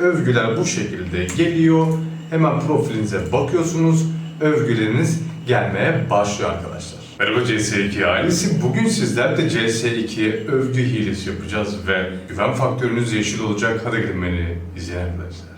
Övgüler bu şekilde geliyor. Hemen profilinize bakıyorsunuz. Övgüleriniz gelmeye başlıyor arkadaşlar. Merhaba CS2 ailesi. Bugün sizlerle CS2'ye övgü hilesi yapacağız ve güven faktörünüz yeşil olacak. Hadi gelin beni izleyin arkadaşlar.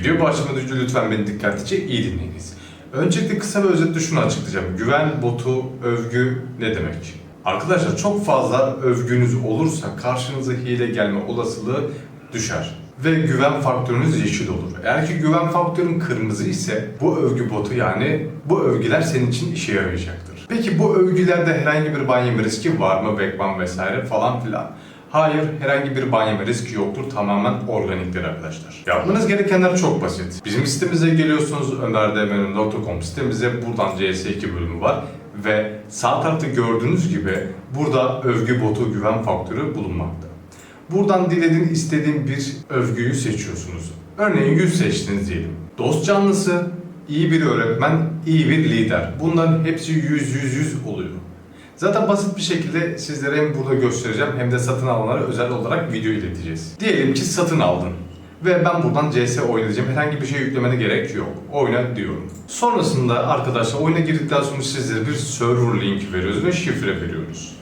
Video başlamadan önce lütfen beni dikkatlice iyi dinleyiniz. Öncelikle kısa ve özetle şunu açıklayacağım. Güven, botu, övgü ne demek? Arkadaşlar çok fazla övgünüz olursa karşınıza hile gelme olasılığı düşer. Ve güven faktörünüz yeşil olur. Eğer ki güven faktörün kırmızı ise bu övgü botu yani bu övgüler senin için işe yarayacaktır. Peki bu övgülerde herhangi bir ban yeme riski var mı? Backban vesaire falan filan. Hayır, herhangi bir ban yeme riski yoktur. Tamamen organiktir arkadaşlar. Yapmanız gerekenler çok basit. Bizim sitemize geliyorsunuz. ömerdemenen.com sitemize. Buradan CS2 bölümü var. Ve sağ tarafta gördüğünüz gibi burada övgü botu güven faktörü bulunmakta. Buradan dilediğin istediğin bir övgüyü seçiyorsunuz. Örneğin 100 seçtiniz diyelim. Dost canlısı, iyi bir öğretmen, iyi bir lider. Bunların hepsi 100 100 100 oluyor. Zaten basit bir şekilde sizlere hem burada göstereceğim hem de satın alanlara özel olarak video ileteceğiz. Diyelim ki satın aldın ve ben buradan CS oynayacağım. Herhangi bir şey yüklemene gerek yok. Oyna diyorum. Sonrasında arkadaşlar oyuna girdikten sonra sizlere bir server link veriyoruz ve şifre veriyoruz.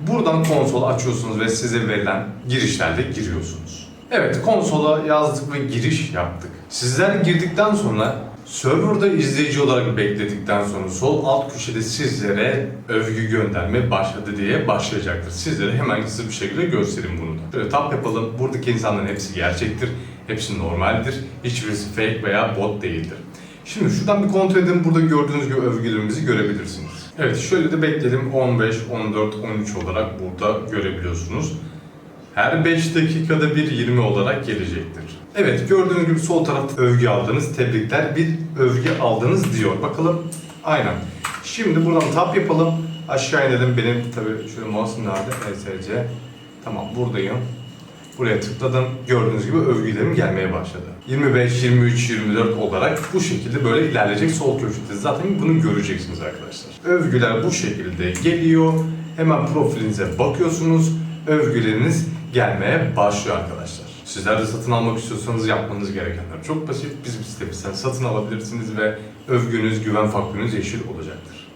Buradan konsol açıyorsunuz ve size verilen girişlerle giriyorsunuz. Evet konsola yazdık ve giriş yaptık. Sizler girdikten sonra serverda izleyici olarak bekledikten sonra sol alt köşede sizlere övgü gönderme başladı diye başlayacaktır. Sizlere hemen hızlı bir şekilde göstereyim bunu da. Şöyle tap yapalım. Buradaki insanların hepsi gerçektir. Hepsi normaldir. Hiçbirisi fake veya bot değildir. Şimdi şuradan bir kontrol edin. Burada gördüğünüz gibi övgülerimizi görebilirsiniz. Evet şöyle de bekledim. 15, 14, 13 olarak burada görebiliyorsunuz. Her 5 dakikada bir 20 olarak gelecektir. Evet gördüğünüz gibi sol tarafta övgü aldınız. Tebrikler bir övgü aldınız diyor. Bakalım aynen. Şimdi buradan tap yapalım. Aşağı inelim. Benim tabii şöyle mouse'um nerede? ESC. Tamam buradayım. Buraya tıkladım. Gördüğünüz gibi övgülerim gelmeye başladı. 25, 23, 24 olarak bu şekilde böyle ilerleyecek sol köşede. Zaten bunu göreceksiniz arkadaşlar. Övgüler bu şekilde geliyor. Hemen profilinize bakıyorsunuz. Övgüleriniz gelmeye başlıyor arkadaşlar. Sizler de satın almak istiyorsanız yapmanız gerekenler çok basit. Bizim sitemizden satın alabilirsiniz ve övgünüz, güven faktörünüz yeşil olacaktır.